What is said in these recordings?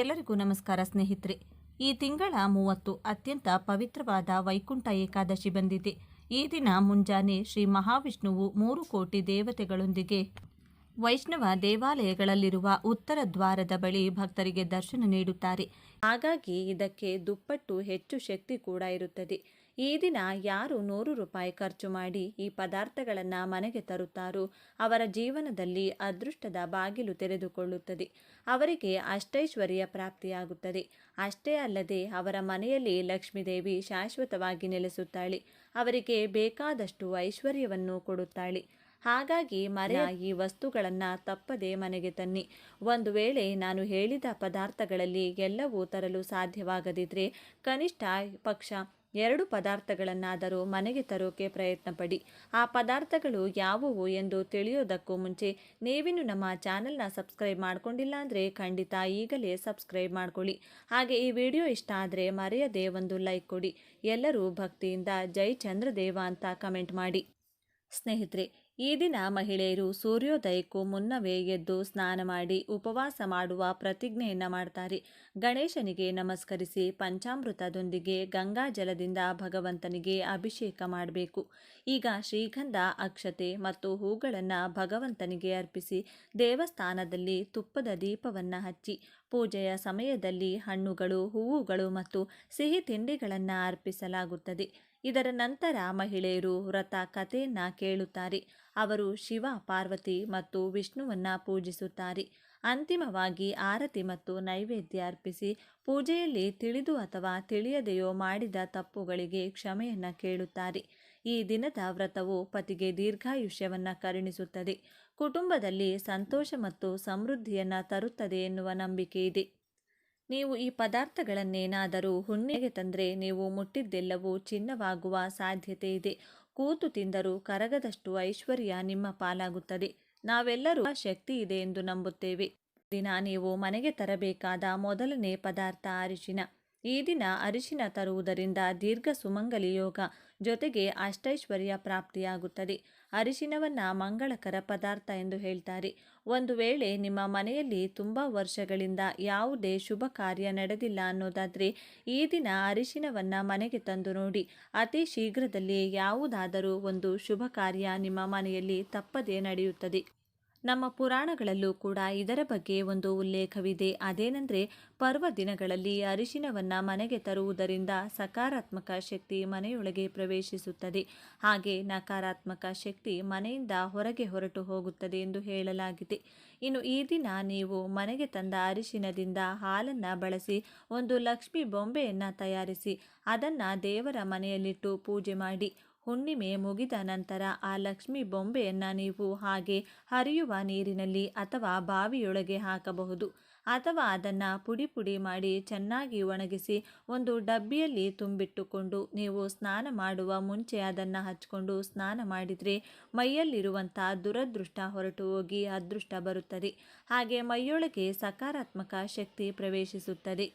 ಎಲ್ಲರಿಗೂ ನಮಸ್ಕಾರ ಸ್ನೇಹಿತರೆ. ಈ ತಿಂಗಳ ಮೂವತ್ತು ಅತ್ಯಂತ ಪವಿತ್ರವಾದ ವೈಕುಂಠ ಏಕಾದಶಿ ಬಂದಿದೆ. ಈ ದಿನ ಮುಂಜಾನೆ ಶ್ರೀ ಮಹಾವಿಷ್ಣುವು ಮೂರು ಕೋಟಿ ದೇವತೆಗಳೊಂದಿಗೆ ವೈಷ್ಣವ ದೇವಾಲಯಗಳಲ್ಲಿರುವ ಉತ್ತರ ದ್ವಾರದ ಬಳಿ ಭಕ್ತರಿಗೆ ದರ್ಶನ ನೀಡುತ್ತಾರೆ. ಹಾಗಾಗಿ ಇದಕ್ಕೆ ದುಪ್ಪಟ್ಟು ಹೆಚ್ಚು ಶಕ್ತಿ ಕೂಡ ಇರುತ್ತದೆ. ಈ ದಿನ ಯಾರು ನೂರು ರೂಪಾಯಿ ಖರ್ಚು ಮಾಡಿ ಈ ಪದಾರ್ಥಗಳನ್ನು ಮನೆಗೆ ತರುತ್ತಾರೋ ಅವರ ಜೀವನದಲ್ಲಿ ಅದೃಷ್ಟದ ಬಾಗಿಲು ತೆರೆದುಕೊಳ್ಳುತ್ತದೆ. ಅವರಿಗೆ ಅಷ್ಟೈಶ್ವರ್ಯ ಪ್ರಾಪ್ತಿಯಾಗುತ್ತದೆ. ಅಷ್ಟೇ ಅಲ್ಲದೆ ಅವರ ಮನೆಯಲ್ಲಿ ಲಕ್ಷ್ಮೀದೇವಿ ಶಾಶ್ವತವಾಗಿ ನೆಲೆಸುತ್ತಾಳೆ. ಅವರಿಗೆ ಬೇಕಾದಷ್ಟು ಐಶ್ವರ್ಯವನ್ನು ಕೊಡುತ್ತಾಳೆ. ಹಾಗಾಗಿ ಮರೆಯ ಈ ವಸ್ತುಗಳನ್ನು ತಪ್ಪದೆ ಮನೆಗೆ ತನ್ನಿ. ಒಂದು ವೇಳೆ ನಾನು ಹೇಳಿದ ಪದಾರ್ಥಗಳಲ್ಲಿ ಎಲ್ಲವೂ ತರಲು ಸಾಧ್ಯವಾಗದಿದ್ದರೆ ಕನಿಷ್ಠ ಪಕ್ಷ ಎರಡು ಪದಾರ್ಥಗಳನ್ನಾದರೂ ಮನೆಗೆ ತರೋಕೆ ಪ್ರಯತ್ನ ಪಡಿ ಆ ಪದಾರ್ಥಗಳು ಯಾವುವು ಎಂದು ತಿಳಿಯೋದಕ್ಕೂ ಮುಂಚೆ ನೀವಿನ್ನು ನಮ್ಮ ಚಾನೆಲ್ನ ಸಬ್ಸ್ಕ್ರೈಬ್ ಮಾಡ್ಕೊಂಡಿಲ್ಲ ಅಂದರೆ ಖಂಡಿತ ಈಗಲೇ ಸಬ್ಸ್ಕ್ರೈಬ್ ಮಾಡ್ಕೊಳ್ಳಿ. ಹಾಗೆ ಈ ವಿಡಿಯೋ ಇಷ್ಟ ಆದರೆ ಮರೆಯದೇ ಒಂದು ಲೈಕ್ ಕೊಡಿ. ಎಲ್ಲರೂ ಭಕ್ತಿಯಿಂದ ಜೈ ಚಂದ್ರದೇವ ಅಂತ ಕಮೆಂಟ್ ಮಾಡಿ. ಸ್ನೇಹಿತರೆ ಈ ದಿನ ಮಹಿಳೆಯರು ಸೂರ್ಯೋದಯಕ್ಕೂ ಮುನ್ನವೇ ಎದ್ದು ಸ್ನಾನ ಮಾಡಿ ಉಪವಾಸ ಮಾಡುವ ಪ್ರತಿಜ್ಞೆಯನ್ನು ಮಾಡ್ತಾರೆ. ಗಣೇಶನಿಗೆ ನಮಸ್ಕರಿಸಿ ಪಂಚಾಮೃತದೊಂದಿಗೆ ಗಂಗಾ ಜಲದಿಂದ ಭಗವಂತನಿಗೆ ಅಭಿಷೇಕ ಮಾಡಬೇಕು. ಈಗ ಶ್ರೀಗಂಧ, ಅಕ್ಷತೆ ಮತ್ತು ಹೂಗಳನ್ನು ಭಗವಂತನಿಗೆ ಅರ್ಪಿಸಿ ದೇವಸ್ಥಾನದಲ್ಲಿ ತುಪ್ಪದ ದೀಪವನ್ನು ಹಚ್ಚಿ, ಪೂಜೆಯ ಸಮಯದಲ್ಲಿ ಹಣ್ಣುಗಳು, ಹೂವುಗಳು ಮತ್ತು ಸಿಹಿ ತಿಂಡಿಗಳನ್ನು ಅರ್ಪಿಸಲಾಗುತ್ತದೆ. ಇದರ ನಂತರ ಮಹಿಳೆಯರು ವ್ರತ ಕಥೆಯನ್ನು ಕೇಳುತ್ತಾರೆ. ಅವರು ಶಿವ, ಪಾರ್ವತಿ ಮತ್ತು ವಿಷ್ಣುವನ್ನ ಪೂಜಿಸುತ್ತಾರೆ. ಅಂತಿಮವಾಗಿ ಆರತಿ ಮತ್ತು ನೈವೇದ್ಯ ಅರ್ಪಿಸಿ ಪೂಜೆಯಲ್ಲಿ ತಿಳಿದು ಅಥವಾ ತಿಳಿಯದೆಯೋ ಮಾಡಿದ ತಪ್ಪುಗಳಿಗೆ ಕ್ಷಮೆಯನ್ನ ಕೇಳುತ್ತಾರೆ. ಈ ದಿನದ ವ್ರತವು ಪತಿಗೆ ದೀರ್ಘಾಯುಷ್ಯವನ್ನ ಕರುಣಿಸುತ್ತದೆ. ಕುಟುಂಬದಲ್ಲಿ ಸಂತೋಷ ಮತ್ತು ಸಮೃದ್ಧಿಯನ್ನ ತರುತ್ತದೆ ಎನ್ನುವ ನಂಬಿಕೆ ಇದೆ. ನೀವು ಈ ಪದಾರ್ಥಗಳನ್ನೇನಾದರೂ ಹುಣ್ಣಿಗೆ ತಂದರೆ ನೀವು ಮುಟ್ಟಿದ್ದೆಲ್ಲವೂ ಚಿನ್ನವಾಗುವ ಸಾಧ್ಯತೆ ಇದೆ. ಕೂತು ತಿಂದರೂ ಕರಗದಷ್ಟು ಐಶ್ವರ್ಯ ನಿಮ್ಮ ಪಾಲಾಗುತ್ತದೆ. ನಾವೆಲ್ಲರೂ ಶಕ್ತಿ ಇದೆ ಎಂದು ನಂಬುತ್ತೇವೆ. ದಿನ ನೀವು ಮನೆಗೆ ತರಬೇಕಾದ ಮೊದಲನೇ ಪದಾರ್ಥ ಅರಿಶಿನ. ಈ ದಿನ ಅರಿಶಿನ ತರುವುದರಿಂದ ದೀರ್ಘ ಸುಮಂಗಲಿ ಯೋಗ ಜೊತೆಗೆ ಅಷ್ಟೈಶ್ವರ್ಯ ಪ್ರಾಪ್ತಿಯಾಗುತ್ತದೆ. ಅರಿಶಿನವನ್ನ ಮಂಗಳಕರ ಪದಾರ್ಥ ಎಂದು ಹೇಳ್ತಾರೆ. ಒಂದು ವೇಳೆ ನಿಮ್ಮ ಮನೆಯಲ್ಲಿ ತುಂಬ ವರ್ಷಗಳಿಂದ ಯಾವುದೇ ಶುಭ ಕಾರ್ಯ ನಡೆದಿಲ್ಲ ಅನ್ನೋದಾದರೆ, ಈ ದಿನ ಅರಿಶಿನವನ್ನ ಮನೆಗೆ ತಂದು ನೋಡಿ. ಅತಿ ಶೀಘ್ರದಲ್ಲಿ ಯಾವುದಾದರೂ ಒಂದು ಶುಭ ಕಾರ್ಯ ನಿಮ್ಮ ಮನೆಯಲ್ಲಿ ತಪ್ಪದೇ ನಡೆಯುತ್ತದೆ. ನಮ್ಮ ಪುರಾಣಗಳಲ್ಲೂ ಕೂಡ ಇದರ ಬಗ್ಗೆ ಒಂದು ಉಲ್ಲೇಖವಿದೆ. ಅದೇನೆಂದರೆ, ಪರ್ವ ದಿನಗಳಲ್ಲಿ ಅರಿಶಿನವನ್ನು ಮನೆಗೆ ತರುವುದರಿಂದ ಸಕಾರಾತ್ಮಕ ಶಕ್ತಿ ಮನೆಯೊಳಗೆ ಪ್ರವೇಶಿಸುತ್ತದೆ. ಹಾಗೆ ನಕಾರಾತ್ಮಕ ಶಕ್ತಿ ಮನೆಯಿಂದ ಹೊರಗೆ ಹೊರಟು ಹೋಗುತ್ತದೆ ಎಂದು ಹೇಳಲಾಗಿದೆ. ಇನ್ನು ಈ ದಿನ ನೀವು ಮನೆಗೆ ತಂದ ಅರಿಶಿನದಿಂದ ಹಾಲನ್ನು ಬಳಸಿ, ಒಂದು ಲಕ್ಷ್ಮಿ ಬೊಂಬೆಯನ್ನು ತಯಾರಿಸಿ, ಅದನ್ನು ದೇವರ ಮನೆಯಲ್ಲಿಟ್ಟು ಪೂಜೆ ಮಾಡಿ. ಹುಣ್ಣಿಮೆ ಮುಗಿದ ನಂತರ ಆ ಲಕ್ಷ್ಮಿ ಬೊಂಬೆಯನ್ನು ನೀವು ಹಾಗೆ ಹರಿಯುವ ನೀರಿನಲ್ಲಿ ಅಥವಾ ಬಾವಿಯೊಳಗೆ ಹಾಕಬಹುದು ಅಥವಾ ಅದನ್ನು ಪುಡಿ ಪುಡಿ ಮಾಡಿ ಚೆನ್ನಾಗಿ ಒಣಗಿಸಿ ಒಂದು ಡಬ್ಬಿಯಲ್ಲಿ ತುಂಬಿಟ್ಟುಕೊಂಡು ನೀವು ಸ್ನಾನ ಮಾಡುವ ಮುಂಚೆ ಅದನ್ನು ಹಚ್ಕೊಂಡು ಸ್ನಾನ ಮಾಡಿದರೆ ಮೈಯಲ್ಲಿರುವಂಥ ದುರದೃಷ್ಟ ಹೊರಟು ಹೋಗಿ ಅದೃಷ್ಟ ಬರುತ್ತದೆ. ಹಾಗೆ ಮೈಯೊಳಗೆ ಸಕಾರಾತ್ಮಕ ಶಕ್ತಿ ಪ್ರವೇಶಿಸುತ್ತದೆ.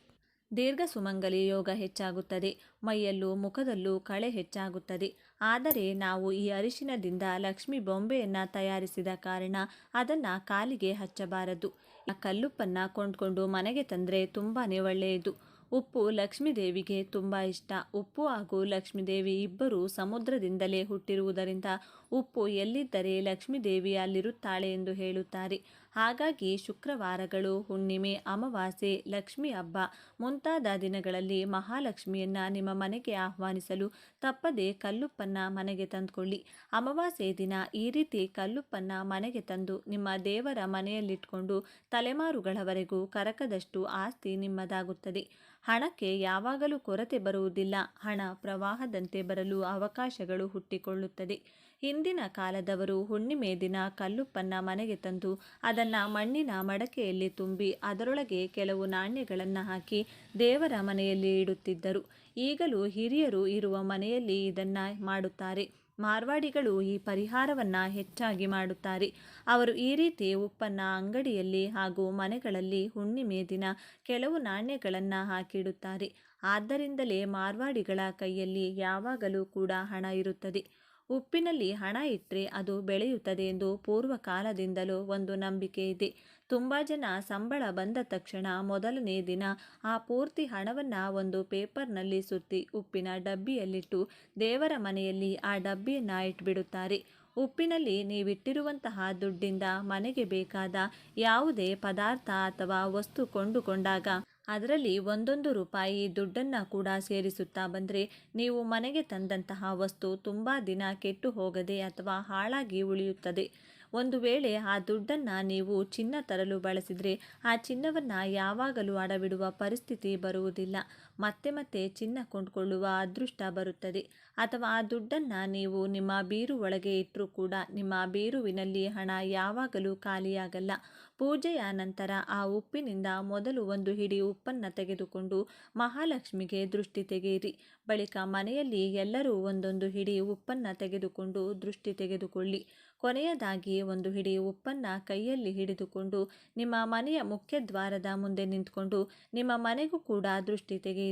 ದೀರ್ಘ ಸುಮಂಗಲಿ ಯೋಗ ಹೆಚ್ಚಾಗುತ್ತದೆ. ಮೈಯಲ್ಲೂ ಮುಖದಲ್ಲೂ ಕಳೆ ಹೆಚ್ಚಾಗುತ್ತದೆ. ಆದರೆ ನಾವು ಈ ಅರಿಶಿನದಿಂದ ಲಕ್ಷ್ಮಿ ಬೊಂಬೆಯನ್ನು ತಯಾರಿಸಿದ ಕಾರಣ ಅದನ್ನು ಕಾಲಿಗೆ ಹಚ್ಚಬಾರದು. ಆ ಕಲ್ಲುಪ್ಪನ್ನು ಕೊಂಡ್ಕೊಂಡು ಮನೆಗೆ ತಂದರೆ ತುಂಬಾ ಒಳ್ಳೆಯದು. ಉಪ್ಪು ಲಕ್ಷ್ಮೀದೇವಿಗೆ ತುಂಬ ಇಷ್ಟ. ಉಪ್ಪು ಹಾಗೂ ಲಕ್ಷ್ಮೀದೇವಿ ಇಬ್ಬರೂ ಸಮುದ್ರದಿಂದಲೇ ಹುಟ್ಟಿರುವುದರಿಂದ ಉಪ್ಪು ಎಲ್ಲಿದ್ದರೆ ಲಕ್ಷ್ಮೀದೇವಿ ಅಲ್ಲಿರುತ್ತಾಳೆ ಎಂದು ಹೇಳುತ್ತಾರೆ. ಹಾಗಾಗಿ ಶುಕ್ರವಾರಗಳು, ಹುಣ್ಣಿಮೆ, ಅಮಾವಾಸ್ಯೆ, ಲಕ್ಷ್ಮಿ ಹಬ್ಬ ಮುಂತಾದ ದಿನಗಳಲ್ಲಿ ಮಹಾಲಕ್ಷ್ಮಿಯನ್ನ ನಿಮ್ಮ ಮನೆಗೆ ಆಹ್ವಾನಿಸಲು ತಪ್ಪದೆ ಕಲ್ಲುಪ್ಪನ್ನ ಮನೆಗೆ ತಂದುಕೊಳ್ಳಿ. ಅಮಾವಾಸ್ಯೆ ದಿನ ಈ ರೀತಿ ಕಲ್ಲುಪ್ಪನ್ನ ಮನೆಗೆ ತಂದು ನಿಮ್ಮ ದೇವರ ಮನೆಯಲ್ಲಿಟ್ಕೊಂಡು ತಲೆಮಾರುಗಳವರೆಗೂ ಕರಕದಷ್ಟು ಆಸ್ತಿ ನಿಮ್ಮದಾಗುತ್ತದೆ. ಹಣಕ್ಕೆ ಯಾವಾಗಲೂ ಕೊರತೆ ಬರುವುದಿಲ್ಲ. ಹಣ ಪ್ರವಾಹದಂತೆ ಬರಲು ಅವಕಾಶಗಳು ಹುಟ್ಟಿಕೊಳ್ಳುತ್ತದೆ. ಹಿಂದಿನ ಕಾಲದವರು ಹುಣ್ಣಿಮೆ ದಿನ ಕಲ್ಲುಪ್ಪನ್ನು ಮನೆಗೆ ತಂದು ಅದನ್ನು ಮಣ್ಣಿನ ಮಡಕೆಯಲ್ಲಿ ತುಂಬಿ ಅದರೊಳಗೆ ಕೆಲವು ನಾಣ್ಯಗಳನ್ನು ಹಾಕಿ ದೇವರ ಮನೆಯಲ್ಲಿ ಇಡುತ್ತಿದ್ದರು. ಈಗಲೂ ಹಿರಿಯರು ಇರುವ ಮನೆಯಲ್ಲಿ ಇದನ್ನು ಮಾಡುತ್ತಾರೆ. ಮಾರ್ವಾಡಿಗಳು ಈ ಪರಿಹಾರವನ್ನು ಹೆಚ್ಚಾಗಿ ಮಾಡುತ್ತಾರೆ. ಅವರು ಈ ರೀತಿ ಉಪ್ಪನ್ನು ಅಂಗಡಿಯಲ್ಲಿ ಹಾಗೂ ಮನೆಗಳಲ್ಲಿ ಹುಣ್ಣಿಮೆ ದಿನ ಕೆಲವು ನಾಣ್ಯಗಳನ್ನು ಹಾಕಿಡುತ್ತಾರೆ. ಆದ್ದರಿಂದಲೇ ಮಾರ್ವಾಡಿಗಳ ಕೈಯಲ್ಲಿ ಯಾವಾಗಲೂ ಕೂಡ ಹಣ ಇರುತ್ತದೆ. ಉಪ್ಪಿನಲ್ಲಿ ಹಣ ಇಟ್ಟರೆ ಅದು ಬೆಳೆಯುತ್ತದೆ ಎಂದು ಪೂರ್ವ ಕಾಲದಿಂದಲೂ ಒಂದು ನಂಬಿಕೆ ಇದೆ. ತುಂಬ ಜನ ಸಂಬಳ ಬಂದ ತಕ್ಷಣ ಮೊದಲನೇ ದಿನ ಆ ಪೂರ್ತಿ ಹಣವನ್ನು ಒಂದು ಪೇಪರ್ನಲ್ಲಿ ಸುತ್ತಿ ಉಪ್ಪಿನ ಡಬ್ಬಿಯಲ್ಲಿಟ್ಟು ದೇವರ ಮನೆಯಲ್ಲಿ ಆ ಡಬ್ಬಿಯನ್ನು ಇಟ್ಬಿಡುತ್ತಾರೆ. ಉಪ್ಪಿನಲ್ಲಿ ನೀವಿಟ್ಟಿರುವಂತಹ ದುಡ್ಡಿಂದ ಮನೆಗೆ ಬೇಕಾದ ಯಾವುದೇ ಪದಾರ್ಥ ಅಥವಾ ವಸ್ತು ಕೊಂಡುಕೊಂಡಾಗ ಅದರಲ್ಲಿ ಒಂದೊಂದು ರೂಪಾಯಿ ದುಡ್ಡನ್ನು ಕೂಡ ಸೇರಿಸುತ್ತಾ ಬಂದರೆ ನೀವು ಮನೆಗೆ ತಂದಂತಹ ವಸ್ತು ತುಂಬ ದಿನ ಕೆಟ್ಟು ಹೋಗದೆ ಅಥವಾ ಹಾಳಾಗಿ ಉಳಿಯುತ್ತದೆ. ಒಂದು ವೇಳೆ ಆ ದುಡ್ಡನ್ನು ನೀವು ಚಿನ್ನ ತರಲು ಬಳಸಿದರೆ ಆ ಚಿನ್ನವನ್ನು ಯಾವಾಗಲೂ ಅಡವಿಡುವ ಪರಿಸ್ಥಿತಿ ಬರುವುದಿಲ್ಲ. ಮತ್ತೆ ಮತ್ತೆ ಚಿನ್ನ ಕೊಂಡುಕೊಳ್ಳುವ ಅದೃಷ್ಟ ಬರುತ್ತದೆ. ಅಥವಾ ಆ ದುಡ್ಡನ್ನು ನೀವು ನಿಮ್ಮ ಬೀರು ಒಳಗೆ ಇಟ್ಟರೂ ಕೂಡ ನಿಮ್ಮ ಬೀರುವಿನಲ್ಲಿ ಹಣ ಯಾವಾಗಲೂ ಖಾಲಿಯಾಗಲ್ಲ. ಪೂಜೆಯ ನಂತರ ಆ ಉಪ್ಪಿನಿಂದ ಮೊದಲು ಒಂದು ಹಿಡಿ ಉಪ್ಪನ್ನು ತೆಗೆದುಕೊಂಡು ಮಹಾಲಕ್ಷ್ಮಿಗೆ ದೃಷ್ಟಿ ತೆಗೆಯಿರಿ. ಬಳಿಕ ಮನೆಯಲ್ಲಿ ಎಲ್ಲರೂ ಒಂದೊಂದು ಹಿಡಿ ಉಪ್ಪನ್ನು ತೆಗೆದುಕೊಂಡು ದೃಷ್ಟಿ ತೆಗೆದುಕೊಳ್ಳಿ. ಕೊನೆಯದಾಗಿ ಒಂದು ಹಿಡಿ ಉಪ್ಪನ್ನು ಕೈಯಲ್ಲಿ ಹಿಡಿದುಕೊಂಡು ನಿಮ್ಮ ಮನೆಯ ಮುಖ್ಯ ದ್ವಾರದ ಮುಂದೆ ನಿಂತ್ಕೊಂಡು ನಿಮ್ಮ ಮನೆಗೂ ಕೂಡ ದೃಷ್ಟಿ ತೆಗೆಯಿರಿ.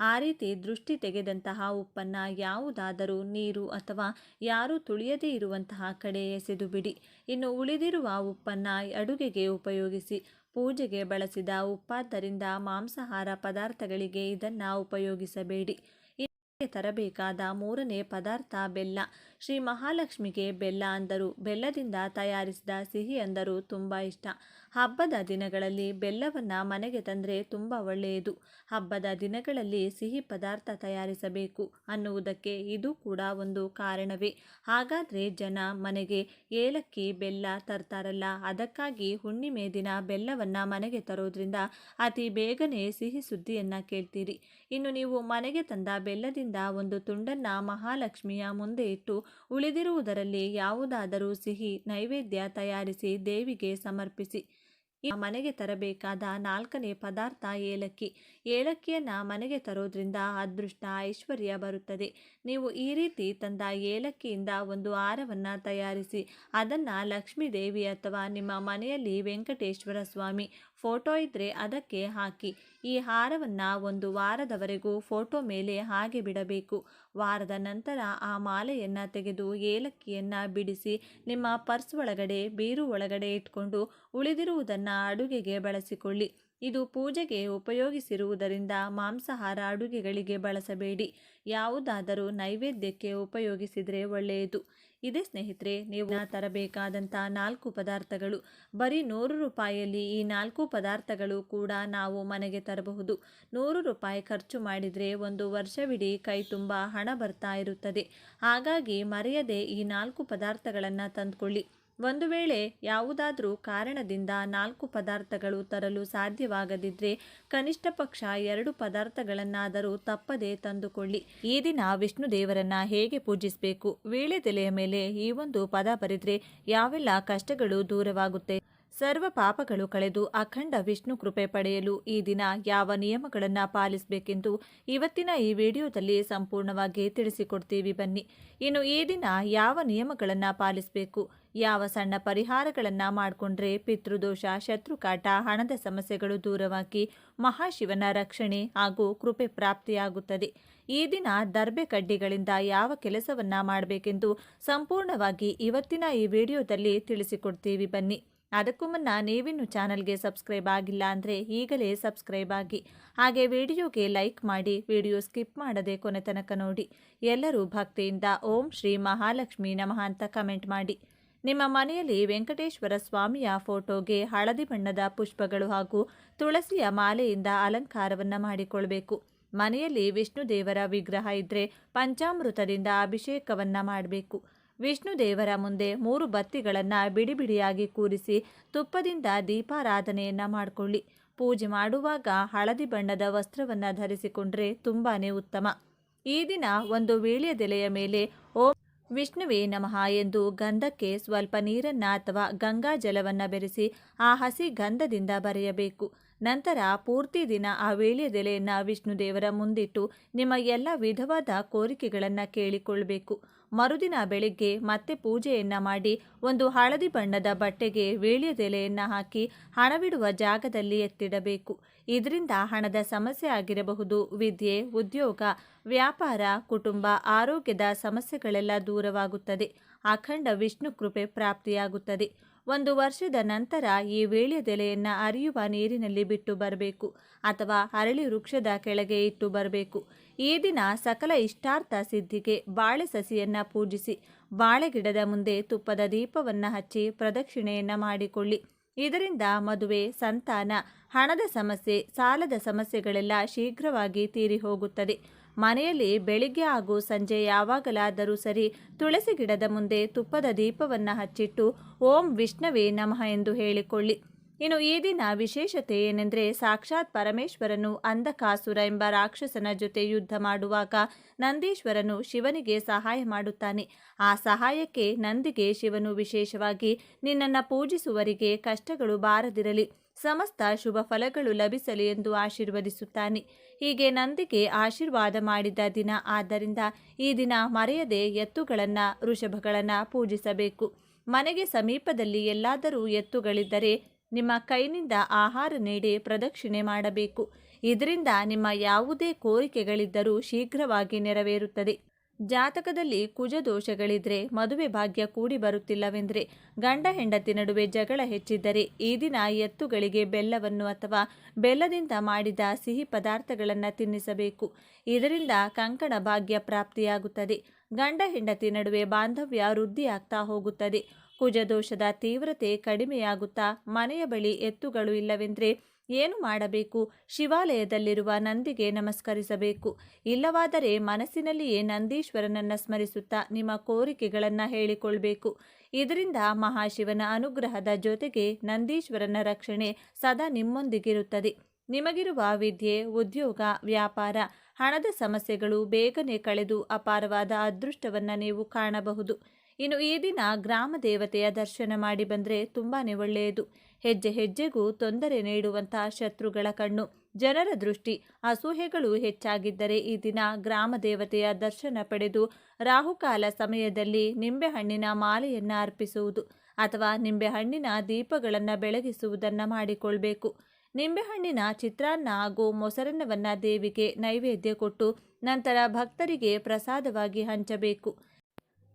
ಆ ರೀತಿ ದೃಷ್ಟಿ ತೆಗೆದಂತಹ ಉಪ್ಪನ್ನು ಯಾವುದಾದರೂ ನೀರು ಅಥವಾ ಯಾರೂ ತುಳಿಯದೇ ಇರುವಂತಹ ಕಡೆ ಎಸೆದು ಬಿಡಿ. ಇನ್ನು ಉಳಿದಿರುವ ಉಪ್ಪನ್ನು ಅಡುಗೆಗೆ ಉಪಯೋಗಿಸಿ. ಪೂಜೆಗೆ ಬಳಸಿದ ಉಪ್ಪಾದ್ದರಿಂದ ಮಾಂಸಾಹಾರ ಪದಾರ್ಥಗಳಿಗೆ ಇದನ್ನು ಉಪಯೋಗಿಸಬೇಡಿ. ತರಬೇಕಾದ ಮೂರನೇ ಪದಾರ್ಥ ಬೆಲ್ಲ. ಶ್ರೀ ಮಹಾಲಕ್ಷ್ಮಿಗೆ ಬೆಲ್ಲ ಅಂದರು. ಬೆಲ್ಲದಿಂದ ತಯಾರಿಸಿದ ಸಿಹಿ ಅಂದರು. ತುಂಬ ಇಷ್ಟ. ಹಬ್ಬದ ದಿನಗಳಲ್ಲಿ ಬೆಲ್ಲವನ್ನು ಮನೆಗೆ ತಂದರೆ ತುಂಬ ಒಳ್ಳೆಯದು. ಹಬ್ಬದ ದಿನಗಳಲ್ಲಿ ಸಿಹಿ ಪದಾರ್ಥ ತಯಾರಿಸಬೇಕು ಅನ್ನುವುದಕ್ಕೆ ಇದು ಕೂಡ ಒಂದು ಕಾರಣವೇ. ಹಾಗಾದರೆ ಜನ ಮನೆಗೆ ಏಲಕ್ಕಿ, ಬೆಲ್ಲ ತರ್ತಾರಲ್ಲ, ಅದಕ್ಕಾಗಿ ಹುಣ್ಣಿಮೆ ದಿನ ಬೆಲ್ಲವನ್ನು ಮನೆಗೆ ತರೋದ್ರಿಂದ ಅತಿ ಬೇಗನೆ ಸಿಹಿ ಸುದ್ದಿಯನ್ನು ಕೇಳ್ತೀರಿ. ಇನ್ನು ನೀವು ಮನೆಗೆ ತಂದ ಬೆಲ್ಲದಿಂದ ಒಂದು ತುಂಡನ್ನು ಮಹಾಲಕ್ಷ್ಮಿಯ ಮುಂದೆ ಇಟ್ಟು ಉಳಿದಿರುವುದರಲ್ಲಿ ಯಾವುದಾದರೂ ಸಿಹಿ ನೈವೇದ್ಯ ತಯಾರಿಸಿ ದೇವಿಗೆ ಸಮರ್ಪಿಸಿ. ಮನೆಗೆ ತರಬೇಕಾದ ನಾಲ್ಕನೇ ಪದಾರ್ಥ ಏಲಕ್ಕಿ. ಏಲಕ್ಕಿಯನ್ನು ಮನೆಗೆ ತರೋದ್ರಿಂದ ಅದೃಷ್ಟ, ಐಶ್ವರ್ಯ ಬರುತ್ತದೆ. ನೀವು ಈ ರೀತಿ ತಂದ ಏಲಕ್ಕಿಯಿಂದ ಒಂದು ಹಾರವನ್ನು ತಯಾರಿಸಿ, ಅದನ್ನು ಲಕ್ಷ್ಮೀ ದೇವಿ ಅಥವಾ ನಿಮ್ಮ ಮನೆಯಲ್ಲಿ ವೆಂಕಟೇಶ್ವರ ಸ್ವಾಮಿ ಫೋಟೋ ಇದ್ದರೆ ಅದಕ್ಕೆ ಹಾಕಿ. ಈ ಹಾರವನ್ನು ಒಂದು ವಾರದವರೆಗೂ ಫೋಟೋ ಮೇಲೆ ಹಾಗೆ ಬಿಡಬೇಕು. ವಾರದ ನಂತರ ಆ ಮಾಲೆಯನ್ನು ತೆಗೆದು ಏಲಕ್ಕಿಯನ್ನು ಬಿಡಿಸಿ ನಿಮ್ಮ ಪರ್ಸ್ ಒಳಗಡೆ, ಬೀರು ಒಳಗಡೆ ಇಟ್ಕೊಂಡು ಉಳಿದಿರುವುದನ್ನು ಅಡುಗೆಗೆ ಬಳಸಿಕೊಳ್ಳಿ. ಇದು ಪೂಜೆಗೆ ಉಪಯೋಗಿಸಿರುವುದರಿಂದ ಮಾಂಸಾಹಾರ ಅಡುಗೆಗಳಿಗೆ ಬಳಸಬೇಡಿ. ಯಾವುದಾದರೂ ನೈವೇದ್ಯಕ್ಕೆ ಉಪಯೋಗಿಸಿದರೆ ಒಳ್ಳೆಯದು. ಇದೇ ಸ್ನೇಹಿತರೆ, ನೀವು ತರಬೇಕಾದಂಥ ನಾಲ್ಕು ಪದಾರ್ಥಗಳು, ಬರೀ ನೂರು ರೂಪಾಯಿಯಲ್ಲಿ ಈ ನಾಲ್ಕು ಪದಾರ್ಥಗಳು ಕೂಡ ನಾವು ಮನೆಗೆ ತರಬಹುದು. ನೂರು ರೂಪಾಯಿ ಖರ್ಚು ಮಾಡಿದರೆ ಒಂದು ವರ್ಷವಿಡೀ ಕೈ ತುಂಬ ಹಣ ಬರ್ತಾ ಇರುತ್ತದೆ. ಹಾಗಾಗಿ ಮರೆಯದೆ ಈ ನಾಲ್ಕು ಪದಾರ್ಥಗಳನ್ನು ತಂದುಕೊಳ್ಳಿ. ಒಂದು ವೇಳೆ ಯಾವುದಾದರೂ ಕಾರಣದಿಂದ ನಾಲ್ಕು ಪದಾರ್ಥಗಳು ತರಲು ಸಾಧ್ಯವಾಗದಿದ್ದರೆ ಕನಿಷ್ಠ ಪಕ್ಷ ಎರಡು ಪದಾರ್ಥಗಳನ್ನಾದರೂ ತಪ್ಪದೇ ತಂದುಕೊಳ್ಳಿ. ಈ ದಿನ ವಿಷ್ಣು ದೇವರನ್ನ ಹೇಗೆ ಪೂಜಿಸಬೇಕು? ವೀಳೆದೆಲೆಯ ಮೇಲೆ ಈ ಒಂದು ಪದ ಬರೆದರೆ ಯಾವೆಲ್ಲ ಕಷ್ಟಗಳು ದೂರವಾಗುತ್ತೆ? ಸರ್ವ ಪಾಪಗಳು ಕಳೆದು ಅಖಂಡ ವಿಷ್ಣು ಕೃಪೆ ಪಡೆಯಲು ಈ ದಿನ ಯಾವ ನಿಯಮಗಳನ್ನು ಪಾಲಿಸಬೇಕೆಂದು ಇವತ್ತಿನ ಈ ವಿಡಿಯೋದಲ್ಲಿ ಸಂಪೂರ್ಣವಾಗಿ ತಿಳಿಸಿಕೊಡ್ತೀವಿ ಬನ್ನಿ. ಇನ್ನು ಈ ದಿನ ಯಾವ ನಿಯಮಗಳನ್ನು ಪಾಲಿಸಬೇಕು? ಯಾವ ಸಣ್ಣ ಪರಿಹಾರಗಳನ್ನು ಮಾಡಿಕೊಂಡ್ರೆ ಪಿತೃದೋಷ, ಶತ್ರುಕಾಟ, ಹಣದ ಸಮಸ್ಯೆಗಳು ದೂರವಾಗಿ ಮಹಾಶಿವನ ರಕ್ಷಣೆ ಹಾಗೂ ಕೃಪೆ ಪ್ರಾಪ್ತಿಯಾಗುತ್ತದೆ. ಈ ದಿನ ದರ್ಬೆ ಕಡ್ಡಿಗಳಿಂದ ಯಾವ ಕೆಲಸವನ್ನ ಮಾಡಬೇಕೆಂದು ಸಂಪೂರ್ಣವಾಗಿ ಇವತ್ತಿನ ಈ ವಿಡಿಯೋದಲ್ಲಿ ತಿಳಿಸಿಕೊಡ್ತೀವಿ ಬನ್ನಿ. ಅದಕ್ಕೂ ಮುನ್ನ ನೀವಿನ್ನು ಚಾನಲ್ಗೆ ಸಬ್ಸ್ಕ್ರೈಬ್ ಆಗಿಲ್ಲ ಅಂದರೆ ಈಗಲೇ ಸಬ್ಸ್ಕ್ರೈಬ್ ಆಗಿ. ಹಾಗೆ ವಿಡಿಯೋಗೆ ಲೈಕ್ ಮಾಡಿ, ವಿಡಿಯೋ ಸ್ಕಿಪ್ ಮಾಡದೆ ಕೊನೆ ತನಕ ನೋಡಿ. ಎಲ್ಲರೂ ಭಕ್ತಿಯಿಂದ ಓಂ ಶ್ರೀ ಮಹಾಲಕ್ಷ್ಮಿ ನಮಃ ಅಂತ ಕಮೆಂಟ್ ಮಾಡಿ. ನಿಮ್ಮ ಮನೆಯಲ್ಲಿ ವೆಂಕಟೇಶ್ವರ ಸ್ವಾಮಿಯ ಫೋಟೋಗೆ ಹಳದಿ ಬಣ್ಣದ ಪುಷ್ಪಗಳು ಹಾಗೂ ತುಳಸಿಯ ಮಾಲೆಯಿಂದ ಅಲಂಕಾರವನ್ನು ಮಾಡಿಕೊಳ್ಬೇಕು. ಮನೆಯಲ್ಲಿ ವಿಷ್ಣು ದೇವರ ವಿಗ್ರಹ ಇದ್ದರೆ ಪಂಚಾಮೃತದಿಂದ ಅಭಿಷೇಕವನ್ನ ಮಾಡಬೇಕು. ವಿಷ್ಣು ದೇವರ ಮುಂದೆ ಮೂರು ಬತ್ತಿಗಳನ್ನು ಬಿಡಿ ಬಿಡಿಯಾಗಿ ಕೂರಿಸಿ ತುಪ್ಪದಿಂದ ದೀಪಾರಾಧನೆಯನ್ನ ಮಾಡಿಕೊಳ್ಳಿ. ಪೂಜೆ ಮಾಡುವಾಗ ಹಳದಿ ಬಣ್ಣದ ವಸ್ತ್ರವನ್ನು ಧರಿಸಿಕೊಂಡ್ರೆ ತುಂಬಾನೇ ಉತ್ತಮ. ಈ ದಿನ ಒಂದು ವೀಳ್ಯದೆಲೆಯ ಮೇಲೆ ಓಂ ವಿಷ್ಣುವೇ ನಮಃ ಎಂದು ಗಂಧಕ್ಕೆ ಸ್ವಲ್ಪ ನೀರನ್ನ ಅಥವಾ ಗಂಗಾ ಜಲವನ್ನು ಬೆರೆಸಿ ಆ ಹಸಿ ಗಂಧದಿಂದ ಬರೆಯಬೇಕು. ನಂತರ ಪೂರ್ತಿ ದಿನ ಆ ವಿಷ್ಣು ದೇವರ ಮುಂದಿಟ್ಟು ನಿಮ್ಮ ಎಲ್ಲ ವಿಧವಾದ ಕೋರಿಕೆಗಳನ್ನು ಕೇಳಿಕೊಳ್ಳಬೇಕು ಮರುದಿನ ಬೆಳಿಗ್ಗೆ ಮತ್ತೆ ಪೂಜೆಯನ್ನು ಮಾಡಿ ಒಂದು ಹಳದಿ ಬಣ್ಣದ ಬಟ್ಟೆಗೆ ವೀಳ್ಯದೆಲೆಯನ್ನು ಹಾಕಿ ಹಣವಿಡುವ ಜಾಗದಲ್ಲಿ ಎತ್ತಿಡಬೇಕು. ಇದರಿಂದ ಹಣದ ಸಮಸ್ಯೆ ಆಗಿರಬಹುದು. ವಿದ್ಯೆ, ಉದ್ಯೋಗ, ವ್ಯಾಪಾರ, ಕುಟುಂಬ, ಆರೋಗ್ಯದ ಸಮಸ್ಯೆಗಳೆಲ್ಲ ದೂರವಾಗುತ್ತದೆ. ಅಖಂಡ ವಿಷ್ಣು ಕೃಪೆ ಪ್ರಾಪ್ತಿಯಾಗುತ್ತದೆ. ಒಂದು ವರ್ಷದ ನಂತರ ಈ ವೀಳ್ಯದೆಲೆಯನ್ನು ಅರಿಯುವ ನೀರಿನಲ್ಲಿ ಬಿಟ್ಟು ಬರಬೇಕು ಅಥವಾ ಅರಳಿ ವೃಕ್ಷದ ಕೆಳಗೆ ಇಟ್ಟು ಬರಬೇಕು. ಈ ದಿನ ಸಕಲ ಇಷ್ಟಾರ್ಥ ಸಿದ್ಧಿಗೆ ಬಾಳೆ ಸಸಿಯನ್ನು ಪೂಜಿಸಿ, ಬಾಳೆ ಗಿಡದ ಮುಂದೆ ತುಪ್ಪದ ದೀಪವನ್ನು ಹಚ್ಚಿ ಪ್ರದಕ್ಷಿಣೆಯನ್ನು ಮಾಡಿಕೊಳ್ಳಿ. ಇದರಿಂದ ಮದುವೆ, ಸಂತಾನ, ಹಣದ ಸಮಸ್ಯೆ, ಸಾಲದ ಸಮಸ್ಯೆಗಳೆಲ್ಲ ಶೀಘ್ರವಾಗಿ ತೀರಿ ಹೋಗುತ್ತದೆ. ಮನೆಯಲ್ಲಿ ಬೆಳಿಗ್ಗೆ ಹಾಗೂ ಸಂಜೆ ಯಾವಾಗಲಾದರೂ ಸರಿ ತುಳಸಿ ಗಿಡದ ಮುಂದೆ ತುಪ್ಪದ ದೀಪವನ್ನು ಹಚ್ಚಿಟ್ಟು ಓಂ ವಿಷ್ಣುವೇ ನಮಃ ಎಂದು ಹೇಳಿಕೊಳ್ಳಿ. ಇನ್ನು ಈ ದಿನ ವಿಶೇಷತೆ ಏನೆಂದರೆ ಸಾಕ್ಷಾತ್ ಪರಮೇಶ್ವರನು ಅಂಧಕಾಸುರ ಎಂಬ ರಾಕ್ಷಸನ ಜೊತೆ ಯುದ್ಧ ಮಾಡುವಾಗ ನಂದೀಶ್ವರನು ಶಿವನಿಗೆ ಸಹಾಯ ಮಾಡುತ್ತಾನೆ. ಆ ಸಹಾಯಕ್ಕೆ ನಂದಿಗೆ ಶಿವನು ವಿಶೇಷವಾಗಿ ನಿನ್ನನ್ನು ಪೂಜಿಸುವರಿಗೆ ಕಷ್ಟಗಳು ಬಾರದಿರಲಿ. ಸಮಸ್ತ ಶುಭ ಫಲಗಳು ಲಭಿಸಲಿ ಎಂದು ಆಶೀರ್ವದಿಸುತ್ತಾನೆ. ಹೀಗೆ ನಂದಿಗೆ ಆಶೀರ್ವಾದ ಮಾಡಿದ ದಿನ. ಆದ್ದರಿಂದ ಈ ದಿನ ಮರೆಯದೆ ಎತ್ತುಗಳನ್ನು ಋಷಭಗಳನ್ನು ಪೂಜಿಸಬೇಕು. ಮನೆಗೆ ಸಮೀಪದಲ್ಲಿ ಎಲ್ಲಾದರೂ ಎತ್ತುಗಳಿದ್ದರೆ ನಿಮ್ಮ ಕೈನಿಂದ ಆಹಾರ ನೀಡಿ ಪ್ರದಕ್ಷಿಣೆ ಮಾಡಬೇಕು. ಇದರಿಂದ ನಿಮ್ಮ ಯಾವುದೇ ಕೋರಿಕೆಗಳಿದ್ದರೂ ಶೀಘ್ರವಾಗಿ ನೆರವೇರುತ್ತದೆ. ಜಾತಕದಲ್ಲಿ ಕುಜ ದೋಷಗಳಿದ್ರೆ ಮದುವೆ ಭಾಗ್ಯ ಕೂಡಿ ಬರುತ್ತಿಲ್ಲವೆಂದರೆ ಗಂಡ ಹೆಂಡತಿ ನಡುವೆ ಜಗಳ ಹೆಚ್ಚಿದ್ದರೆ ಈ ದಿನ ಎತ್ತುಗಳಿಗೆ ಬೆಲ್ಲವನ್ನು ಅಥವಾ ಬೆಲ್ಲದಿಂದ ಮಾಡಿದ ಸಿಹಿ ಪದಾರ್ಥಗಳನ್ನು ತಿನ್ನಿಸಬೇಕು. ಇದರಿಂದ ಕಂಕಣ ಭಾಗ್ಯ ಪ್ರಾಪ್ತಿಯಾಗುತ್ತದೆ. ಗಂಡ ಹೆಂಡತಿ ನಡುವೆ ಬಾಂಧವ್ಯ ವೃದ್ಧಿಯಾಗ್ತಾ ಹೋಗುತ್ತದೆ. ಕುಜದೋಷದ ತೀವ್ರತೆ ಕಡಿಮೆಯಾಗುತ್ತಾ ಮನೆಯ ಬಳಿ ಎತ್ತುಗಳು ಇಲ್ಲವೆಂದರೆ ಏನು ಮಾಡಬೇಕು? ಶಿವಾಲಯದಲ್ಲಿರುವ ನಂದಿಗೆ ನಮಸ್ಕರಿಸಬೇಕು. ಇಲ್ಲವಾದರೆ ಮನಸ್ಸಿನಲ್ಲಿಯೇ ನಂದೀಶ್ವರನನ್ನು ಸ್ಮರಿಸುತ್ತಾ ನಿಮ್ಮ ಕೋರಿಕೆಗಳನ್ನು ಹೇಳಿಕೊಳ್ಬೇಕು. ಇದರಿಂದ ಮಹಾಶಿವನ ಅನುಗ್ರಹದ ಜೊತೆಗೆ ನಂದೀಶ್ವರನ ರಕ್ಷಣೆ ಸದಾ ನಿಮ್ಮೊಂದಿಗಿರುತ್ತದೆ. ನಿಮಗಿರುವ ವಿದ್ಯೆ, ಉದ್ಯೋಗ, ವ್ಯಾಪಾರ, ಹಣದ ಸಮಸ್ಯೆಗಳು ಬೇಗನೆ ಕಳೆದು ಅಪಾರವಾದ ಅದೃಷ್ಟವನ್ನು ನೀವು ಕಾಣಬಹುದು. ಇನ್ನು ಈ ದಿನ ಗ್ರಾಮ ದೇವತೆಯ ದರ್ಶನ ಮಾಡಿ ಬಂದರೆ ತುಂಬಾ ಒಳ್ಳೆಯದು. ಹೆಜ್ಜೆ ಹೆಜ್ಜೆಗೂ ತೊಂದರೆ ನೀಡುವಂತಹ ಶತ್ರುಗಳ ಕಣ್ಣು. ಜನರ ದೃಷ್ಟಿ ಅಸೂಹೆಗಳು ಹೆಚ್ಚಾಗಿದ್ದರೆ ಈ ದಿನ ಗ್ರಾಮ ದೇವತೆಯ ದರ್ಶನ ಪಡೆದು ರಾಹುಕಾಲ ಸಮಯದಲ್ಲಿ ನಿಂಬೆಹಣ್ಣಿನ ಮಾಲೆಯನ್ನು ಅರ್ಪಿಸುವುದು ಅಥವಾ ನಿಂಬೆಹಣ್ಣಿನ ದೀಪಗಳನ್ನು ಬೆಳಗಿಸುವುದನ್ನು ಮಾಡಿಕೊಳ್ಬೇಕು. ನಿಂಬೆಹಣ್ಣಿನ ಚಿತ್ರಾನ್ನ ಹಾಗೂ ಮೊಸರನ್ನವನ್ನು ದೇವಿಗೆ ನೈವೇದ್ಯ ಕೊಟ್ಟು ನಂತರ ಭಕ್ತರಿಗೆ ಪ್ರಸಾದವಾಗಿ ಹಂಚಬೇಕು.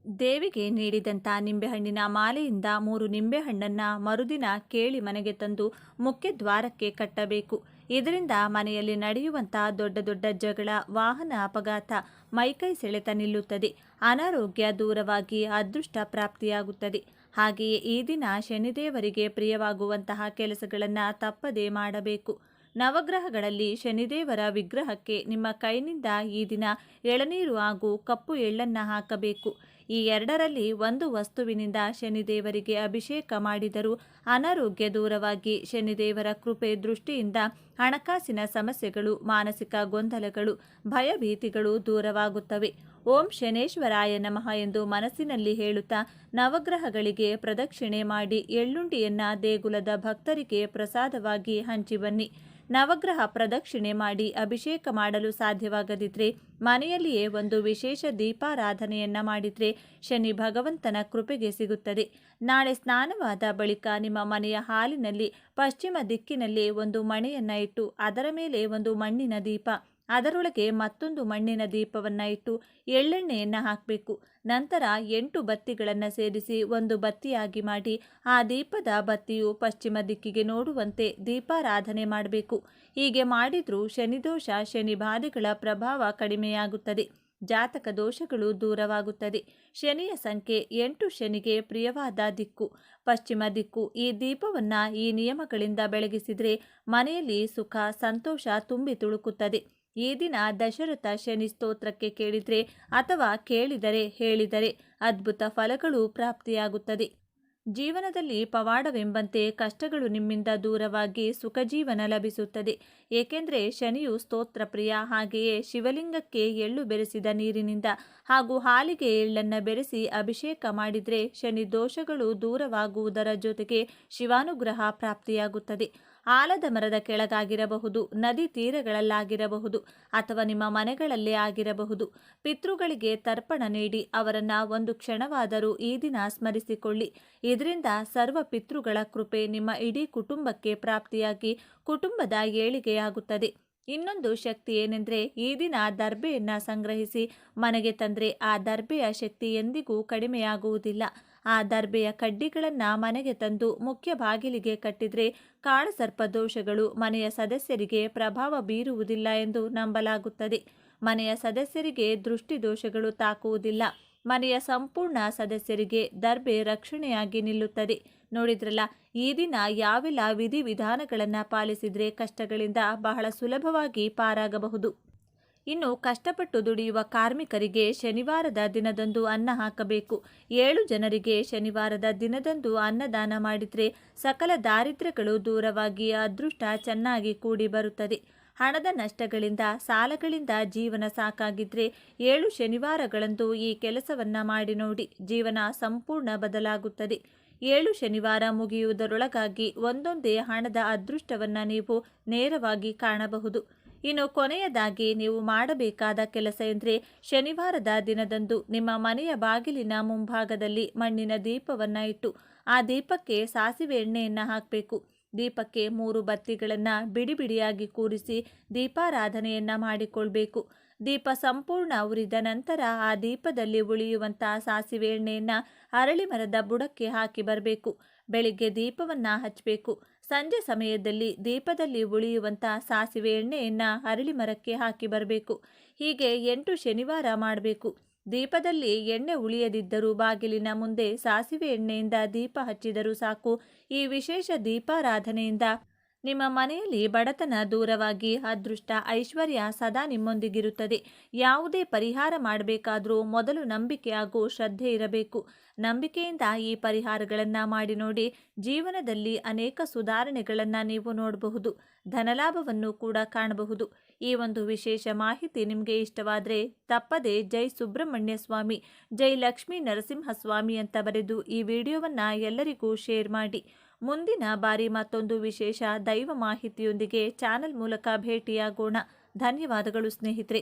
ದೇವಿಗೆ ನೀಡಿದಂಥ ನಿಂಬೆಹಣ್ಣಿನ ಮಾಲೆಯಿಂದ ಮೂರು ನಿಂಬೆಹಣ್ಣನ್ನು ಮರುದಿನ ಕೇಳಿ ಮನೆಗೆ ತಂದು ಮುಖ್ಯ ದ್ವಾರಕ್ಕೆ ಕಟ್ಟಬೇಕು. ಇದರಿಂದ ಮನೆಯಲ್ಲಿ ನಡೆಯುವಂಥ ದೊಡ್ಡ ದೊಡ್ಡ ಜಗಳ, ವಾಹನ ಅಪಘಾತ ಮೈಕೈ ಸೆಳೆತ ನಿಲ್ಲುತ್ತದೆ. ಅನಾರೋಗ್ಯ ದೂರವಾಗಿ ಅದೃಷ್ಟ ಪ್ರಾಪ್ತಿಯಾಗುತ್ತದೆ. ಹಾಗೆಯೇ ಈ ದಿನ ಶನಿದೇವರಿಗೆ ಪ್ರಿಯವಾಗುವಂತಹ ಕೆಲಸಗಳನ್ನು ತಪ್ಪದೇ ಮಾಡಬೇಕು. ನವಗ್ರಹಗಳಲ್ಲಿ ಶನಿದೇವರ ವಿಗ್ರಹಕ್ಕೆ ನಿಮ್ಮ ಕೈನಿಂದ ಈ ದಿನ ಎಳನೀರು ಹಾಗೂ ಕಪ್ಪು ಎಳ್ಳನ್ನು ಹಾಕಬೇಕು. ಈ ಎರಡರಲ್ಲಿ ಒಂದು ವಸ್ತುವಿನಿಂದ ಶನಿದೇವರಿಗೆ ಅಭಿಷೇಕ ಮಾಡಿದರೂ ಅನಾರೋಗ್ಯ ದೂರವಾಗಿ ಶನಿದೇವರ ಕೃಪೆ ದೃಷ್ಟಿಯಿಂದ ಹಣಕಾಸಿನ ಸಮಸ್ಯೆಗಳು, ಮಾನಸಿಕ ಗೊಂದಲಗಳು, ಭಯಭೀತಿಗಳು ದೂರವಾಗುತ್ತವೆ. ಓಂ ಶನೇಶ್ವರಾಯ ನಮಃ ಎಂದು ಮನಸ್ಸಿನಲ್ಲಿ ಹೇಳುತ್ತಾ ನವಗ್ರಹಗಳಿಗೆ ಪ್ರದಕ್ಷಿಣೆ ಮಾಡಿ ಎಳ್ಳುಂಡಿಯನ್ನ ದೇಗುಲದ ಭಕ್ತರಿಗೆ ಪ್ರಸಾದವಾಗಿ ಹಂಚಿ ಬನ್ನಿ. ನವಗ್ರಹ ಪ್ರದಕ್ಷಿಣೆ ಮಾಡಿ ಅಭಿಷೇಕ ಮಾಡಲು ಸಾಧ್ಯವಾಗದಿದ್ರೆ ಮನೆಯಲ್ಲಿಯೇ ಒಂದು ವಿಶೇಷ ದೀಪಾರಾಧನೆಯನ್ನ ಮಾಡಿದ್ರೆ ಶನಿ ಭಗವಂತನ ಕೃಪೆಗೆ ಸಿಗುತ್ತದೆ. ನಾಳೆ ಸ್ನಾನವಾದ ಬಳಿಕ ನಿಮ್ಮ ಮನೆಯ ಹಾಲಿನಲ್ಲಿ ಪಶ್ಚಿಮ ದಿಕ್ಕಿನಲ್ಲಿ ಒಂದು ಮಣೆಯನ್ನ ಇಟ್ಟು, ಅದರ ಮೇಲೆ ಒಂದು ಮಣ್ಣಿನ ದೀಪ, ಅದರೊಳಗೆ ಮತ್ತೊಂದು ಮಣ್ಣಿನ ದೀಪವನ್ನು ಇಟ್ಟು ಎಳ್ಳೆಣ್ಣೆಯನ್ನು ಹಾಕಬೇಕು. ನಂತರ ಎಂಟು ಬತ್ತಿಗಳನ್ನು ಸೇರಿಸಿ ಒಂದು ಬತ್ತಿಯಾಗಿ ಮಾಡಿ, ಆ ದೀಪದ ಬತ್ತಿಯು ಪಶ್ಚಿಮ ದಿಕ್ಕಿಗೆ ನೋಡುವಂತೆ ದೀಪಾರಾಧನೆ ಮಾಡಬೇಕು. ಹೀಗೆ ಮಾಡಿದ್ರೂ ಶನಿದೋಷ ಶನಿ ಬಾಧೆಗಳ ಪ್ರಭಾವ ಕಡಿಮೆಯಾಗುತ್ತದೆ. ಜಾತಕ ದೋಷಗಳು ದೂರವಾಗುತ್ತದೆ. ಶನಿಯ ಸಂಖ್ಯೆ ಎಂಟು ಶನಿಗೆ ಪ್ರಿಯವಾದ ದಿಕ್ಕು. ಪಶ್ಚಿಮ ದಿಕ್ಕು ಈ ದೀಪವನ್ನು ಈ ನಿಯಮಗಳಿಂದ ಬೆಳಗಿಸಿದರೆ ಮನೆಯಲ್ಲಿ ಸುಖ, ಸಂತೋಷ ತುಂಬಿ ತುಳುಕುತ್ತದೆ. ಈ ದಿನ ದಶರಥ ಶನಿ ಸ್ತೋತ್ರಕ್ಕೆ ಕೇಳಿದರೆ ಅಥವಾ ಕೇಳಿದರೆ ಹೇಳಿದರೆ ಅದ್ಭುತ ಫಲಗಳು ಪ್ರಾಪ್ತಿಯಾಗುತ್ತದೆ. ಜೀವನದಲ್ಲಿ ಪವಾಡವೆಂಬಂತೆ ಕಷ್ಟಗಳು ನಿಮ್ಮಿಂದ ದೂರವಾಗಿ ಸುಖ ಜೀವನ ಲಭಿಸುತ್ತದೆ. ಏಕೆಂದರೆ ಶನಿಯು ಸ್ತೋತ್ರ ಪ್ರಿಯ. ಹಾಗೆಯೇ ಶಿವಲಿಂಗಕ್ಕೆ ಎಳ್ಳು ಬೆರೆಸಿದ ನೀರಿನಿಂದ ಹಾಗೂ ಹಾಲಿಗೆ ಎಳ್ಳನ್ನು ಬೆರೆಸಿ ಅಭಿಷೇಕ ಮಾಡಿದರೆ ಶನಿ ದೋಷಗಳು ದೂರವಾಗುವುದರ ಜೊತೆಗೆ ಶಿವಾನುಗ್ರಹ ಪ್ರಾಪ್ತಿಯಾಗುತ್ತದೆ. ಆಲದ ಮರದ ಕೆಳಗಾಗಿರಬಹುದು, ನದಿ ತೀರಗಳಲ್ಲಾಗಿರಬಹುದು ಅಥವಾ ನಿಮ್ಮ ಮನೆಗಳಲ್ಲೇ ಆಗಿರಬಹುದು. ಪಿತೃಗಳಿಗೆ ತರ್ಪಣ ನೀಡಿ ಅವರನ್ನ ಒಂದು ಕ್ಷಣವಾದರೂ ಈ ದಿನ ಸ್ಮರಿಸಿಕೊಳ್ಳಿ. ಇದರಿಂದ ಸರ್ವ ಪಿತೃಗಳ ಕೃಪೆ ನಿಮ್ಮ ಇಡೀ ಕುಟುಂಬಕ್ಕೆ ಪ್ರಾಪ್ತಿಯಾಗಿ ಕುಟುಂಬದ ಏಳಿಗೆಯಾಗುತ್ತದೆ. ಇನ್ನೊಂದು ಶಕ್ತಿ ಏನೆಂದರೆ, ಈ ದಿನ ದರ್ಬೆಯನ್ನು ಸಂಗ್ರಹಿಸಿ ಮನೆಗೆ ತಂದರೆ ಆ ದರ್ಬೆಯ ಶಕ್ತಿ ಎಂದಿಗೂ ಕಡಿಮೆಯಾಗುವುದಿಲ್ಲ. ಆ ದರ್ಬೆಯ ಕಡ್ಡಿಗಳನ್ನು ಮನೆಗೆ ತಂದು ಮುಖ್ಯ ಬಾಗಿಲಿಗೆ ಕಟ್ಟಿದರೆ ಕಾಳಸರ್ಪ ದೋಷಗಳು ಮನೆಯ ಸದಸ್ಯರಿಗೆ ಪ್ರಭಾವ ಬೀರುವುದಿಲ್ಲ ಎಂದು ನಂಬಲಾಗುತ್ತದೆ. ಮನೆಯ ಸದಸ್ಯರಿಗೆ ದೃಷ್ಟಿ ದೋಷಗಳು ತಾಕುವುದಿಲ್ಲ. ಮನೆಯ ಸಂಪೂರ್ಣ ಸದಸ್ಯರಿಗೆ ದರ್ಬೆ ರಕ್ಷಣೆಯಾಗಿ ನಿಲ್ಲುತ್ತದೆ. ನೋಡಿದ್ರಲ್ಲ, ಈ ದಿನ ಯಾವೆಲ್ಲ ವಿಧಿವಿಧಾನಗಳನ್ನು ಪಾಲಿಸಿದರೆ ಕಷ್ಟಗಳಿಂದ ಬಹಳ ಸುಲಭವಾಗಿ ಪಾರಾಗಬಹುದು. ಇನ್ನು ಕಷ್ಟಪಟ್ಟು ದುಡಿಯುವ ಕಾರ್ಮಿಕರಿಗೆ ಶನಿವಾರದ ದಿನದಂದು ಅನ್ನ ಹಾಕಬೇಕು. ಏಳು ಜನರಿಗೆ ಶನಿವಾರದ ದಿನದಂದು ಅನ್ನದಾನ ಮಾಡಿದರೆ ಸಕಲ ದಾರಿದ್ರ್ಯಗಳು ದೂರವಾಗಿ ಅದೃಷ್ಟ ಚೆನ್ನಾಗಿ ಕೂಡಿ ಬರುತ್ತದೆ. ಹಣದ ನಷ್ಟಗಳಿಂದ, ಸಾಲಗಳಿಂದ ಜೀವನ ಸಾಕಾಗಿದ್ರೆ ಏಳು ಶನಿವಾರಗಳಂದು ಈ ಕೆಲಸವನ್ನ ಮಾಡಿ ನೋಡಿ ಜೀವನ ಸಂಪೂರ್ಣ ಬದಲಾಗುತ್ತದೆ. ಏಳು ಶನಿವಾರ ಮುಗಿಯುವುದರೊಳಗಾಗಿ ಒಂದೊಂದೇ ಹಣದ ಅದೃಷ್ಟವನ್ನು ನೀವು ನೇರವಾಗಿ ಕಾಣಬಹುದು. ಇನ್ನು ಕೊನೆಯದಾಗಿ ನೀವು ಮಾಡಬೇಕಾದ ಕೆಲಸ ಎಂದರೆ ಶನಿವಾರದ ದಿನದಂದು ನಿಮ್ಮ ಮನೆಯ ಬಾಗಿಲಿನ ಮುಂಭಾಗದಲ್ಲಿ ಮಣ್ಣಿನ ದೀಪವನ್ನು ಇಟ್ಟು ಆ ದೀಪಕ್ಕೆ ಸಾಸಿವೆ ಎಣ್ಣೆಯನ್ನು ಹಾಕಬೇಕು. ದೀಪಕ್ಕೆ ಮೂರು ಬತ್ತಿಗಳನ್ನು ಬಿಡಿ ಬಿಡಿಯಾಗಿ ಕೂರಿಸಿ ದೀಪಾರಾಧನೆಯನ್ನು ಮಾಡಿಕೊಳ್ಬೇಕು. ದೀಪ ಸಂಪೂರ್ಣ ಉರಿದ ನಂತರ ಆ ದೀಪದಲ್ಲಿ ಉಳಿಯುವಂತಹ ಸಾಸಿವೆ ಎಣ್ಣೆಯನ್ನು ಅರಳಿ ಮರದ ಬುಡಕ್ಕೆ ಹಾಕಿ ಬರಬೇಕು. ಬೆಳಿಗ್ಗೆ ದೀಪವನ್ನು ಹಚ್ಚಬೇಕು ಸಂಜೆ ಸಮಯದಲ್ಲಿ ದೀಪದಲ್ಲಿ ಉಳಿಯುವಂಥ ಸಾಸಿವೆ ಎಣ್ಣೆಯನ್ನು ಅರಳಿ ಮರಕ್ಕೆ ಹಾಕಿ ಬರಬೇಕು. ಹೀಗೆ ಎಂಟು ಶನಿವಾರ ಮಾಡಬೇಕು. ದೀಪದಲ್ಲಿ ಎಣ್ಣೆ ಉಳಿಯದಿದ್ದರೂ ಬಾಗಿಲಿನ ಮುಂದೆ ಸಾಸಿವೆ ಎಣ್ಣೆಯಿಂದ ದೀಪ ಹಚ್ಚಿದರೂ ಸಾಕು. ಈ ವಿಶೇಷ ದೀಪಾರಾಧನೆಯಿಂದ ನಿಮ್ಮ ಮನೆಯಲ್ಲಿ ಬಡತನ ದೂರವಾಗಿ ಅದೃಷ್ಟ, ಐಶ್ವರ್ಯ ಸದಾ ನಿಮ್ಮೊಂದಿಗಿರುತ್ತದೆ. ಯಾವುದೇ ಪರಿಹಾರ ಮಾಡಬೇಕಾದರೂ ಮೊದಲು ನಂಬಿಕೆ ಹಾಗೂ ಶ್ರದ್ಧೆ ಇರಬೇಕು. ನಂಬಿಕೆಯಿಂದ ಈ ಪರಿಹಾರಗಳನ್ನು ಮಾಡಿ ನೋಡಿ, ಜೀವನದಲ್ಲಿ ಅನೇಕ ಸುಧಾರಣೆಗಳನ್ನು ನೀವು ನೋಡಬಹುದು, ಧನಲಾಭವನ್ನು ಕೂಡ ಕಾಣಬಹುದು. ಈ ಒಂದು ವಿಶೇಷ ಮಾಹಿತಿ ನಿಮಗೆ ಇಷ್ಟವಾದರೆ ತಪ್ಪದೆ ಜೈ ಸುಬ್ರಹ್ಮಣ್ಯ ಸ್ವಾಮಿ, ಜೈ ಲಕ್ಷ್ಮೀ ನರಸಿಂಹಸ್ವಾಮಿ ಅಂತ ಬರೆದು ಈ ವಿಡಿಯೋವನ್ನು ಎಲ್ಲರಿಗೂ ಶೇರ್ ಮಾಡಿ. ಮುಂದಿನ ಬಾರಿ ಮತ್ತೊಂದು ವಿಶೇಷ ದೈವ ಮಾಹಿತಿಯೊಂದಿಗೆ ಚಾನೆಲ್ ಮೂಲಕ ಭೇಟಿಯಾಗೋಣ. ಧನ್ಯವಾದಗಳು ಸ್ನೇಹಿತರೆ.